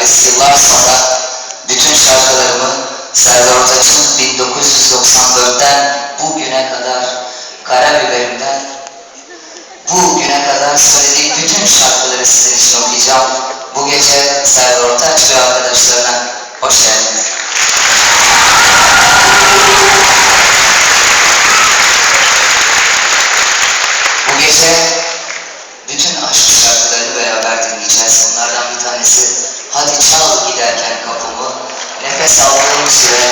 beraberiz. Yıllar sonra bütün şarkılarımı Serdar Ortaç'ın 1994'ten bugüne kadar Karabiberim'den bugüne kadar söylediği bütün şarkıları sizin için okuyacağım. Bu gece Serdar Ortaç ve arkadaşlarına hoş geldiniz. Hadi çal giderken kapımı. Nefes aldığım süre